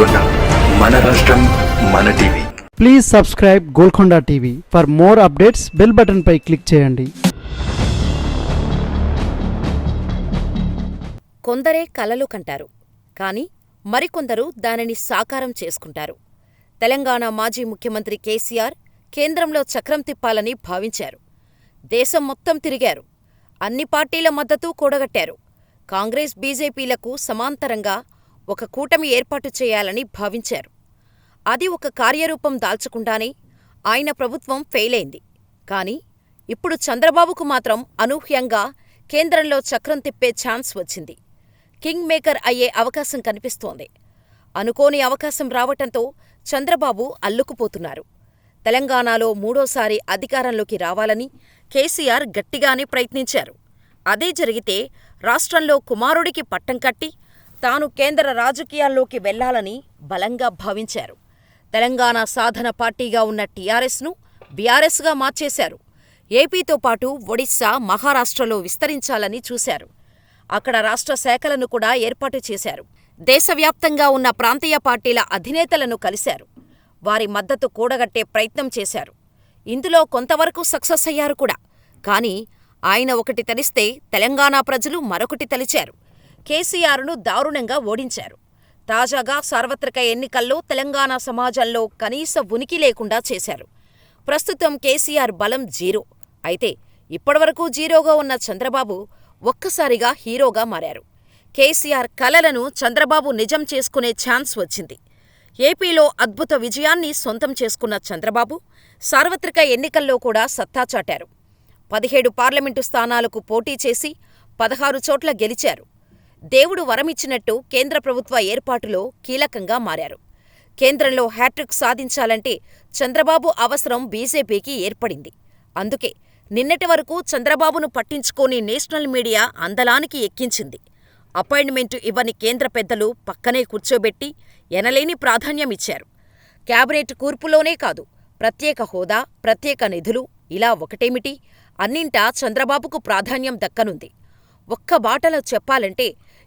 రాష్ట్రం మన TV. Please subscribe Golconda TV. For more updates bell button pi click చేయండి. కొందరే కలలు కంటారు కాని మరికొందరు దానిని సాకారం చేసుకుంటారు. తెలంగాణ మాజీ ముఖ్యమంత్రి కేసీఆర్ కేంద్రంలో చక్రం తిప్పాలని భావించారు. దేశం మొత్తం తిరిగారు. అన్ని పార్టీల మద్దతు కూడగట్టారు. కాంగ్రెస్ బీజేపీలకు సమాంతరంగా ఒక కూటమి ఏర్పాటు చేయాలని భావించారు. అది ఒక కార్యరూపం దాల్చకుండానే ఆయన ప్రభుత్వం ఫెయిలైంది. కాని ఇప్పుడు చంద్రబాబుకు మాత్రం అనూహ్యంగా కేంద్రంలో చక్రం తిప్పే ఛాన్స్ వచ్చింది. కింగ్ మేకర్ అయ్యే అవకాశం కనిపిస్తోంది. అనుకోని అవకాశం రావటంతో చంద్రబాబు అల్లుకుపోతున్నారు. తెలంగాణలో మూడోసారి అధికారంలోకి రావాలని కేసీఆర్ గట్టిగానే ప్రయత్నించారు. అదే జరిగితే రాష్ట్రంలో కుమారుడికి పట్టం కట్టి తాను కేంద్ర రాజకీయాల్లోకి వెళ్ళాలని బలంగా భావించారు. తెలంగాణ సాధన పార్టీగా ఉన్న టీఆర్ఎస్ను బీఆర్ఎస్గా మార్చేశారు. ఏపీతో పాటు ఒడిశా మహారాష్ట్రలో విస్తరించాలని చూశారు. అక్కడ రాష్ట్ర శాఖలను కూడా ఏర్పాటు చేశారు. దేశవ్యాప్తంగా ఉన్న ప్రాంతీయ పార్టీల అధినేతలను కలిశారు. వారి మద్దతు కూడగట్టే ప్రయత్నం చేశారు. ఇందులో కొంతవరకు సక్సెస్ అయ్యారు కూడా. కానీ ఆయన ఒకటి తలిస్తే తెలంగాణ ప్రజలు మరొకటి తలిచారు. కేసీఆర్ను దారుణంగా ఓడించారు. తాజాగా సార్వత్రిక ఎన్నికల్లో తెలంగాణ సమాజంలో కనీస ఉనికి లేకుండా చేశారు. ప్రస్తుతం కేసీఆర్ బలం జీరో. అయితే ఇప్పటివరకు జీరోగా ఉన్న చంద్రబాబు ఒక్కసారిగా హీరోగా మారారు. కేసీఆర్ కలలను చంద్రబాబు నిజం చేసుకునే ఛాన్స్ వచ్చింది. ఏపీలో అద్భుత విజయాన్ని సొంతం చేసుకున్న చంద్రబాబు సార్వత్రిక ఎన్నికల్లో కూడా సత్తా చాటారు. పదిహేడు పార్లమెంటు స్థానాలకు పోటీ చేసి పదహారు చోట్ల గెలిచారు. దేవుడు వరమిచ్చినట్టు కేంద్ర ప్రభుత్వ ఏర్పాటులో కీలకంగా మారారు. కేంద్రంలో హ్యాట్రిక్ సాధించాలంటే చంద్రబాబు అవసరం బీజేపీకి ఏర్పడింది. అందుకే నిన్నటి వరకు చంద్రబాబును పట్టించుకోని నేషనల్ మీడియా అందలానికి ఎక్కించింది. అపాయింట్మెంటు ఇవ్వని కేంద్ర పెద్దలు పక్కనే కూర్చోబెట్టి ఎనలేని ప్రాధాన్యమిచ్చారు క్యాబినెట్ కూర్పులోనే కాదు ప్రత్యేక హోదా ప్రత్యేక నిధులు ఇలా ఒకటేమిటి? అన్నింటా చంద్రబాబుకు ప్రాధాన్యం దక్కనుంది. ఒక్క బాటలో చెప్పాలంటే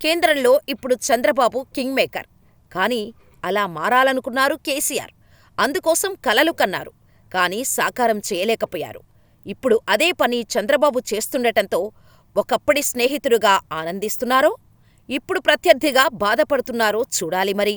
కేంద్రంలో ఇప్పుడు చంద్రబాబు కింగ్ మేకర్. కానీ అలా మారాలనుకున్నారు కేసీఆర్. అందుకోసం కలలు కన్నారు. కానీ సాకారం చేయలేకపోయారు. ఇప్పుడు అదే పని చంద్రబాబు చేస్తుండటంతో ఒకప్పటి స్నేహితుడుగా ఆనందిస్తున్నారో ఇప్పుడు ప్రత్యర్థిగా బాధపడుతున్నారో చూడాలి మరి.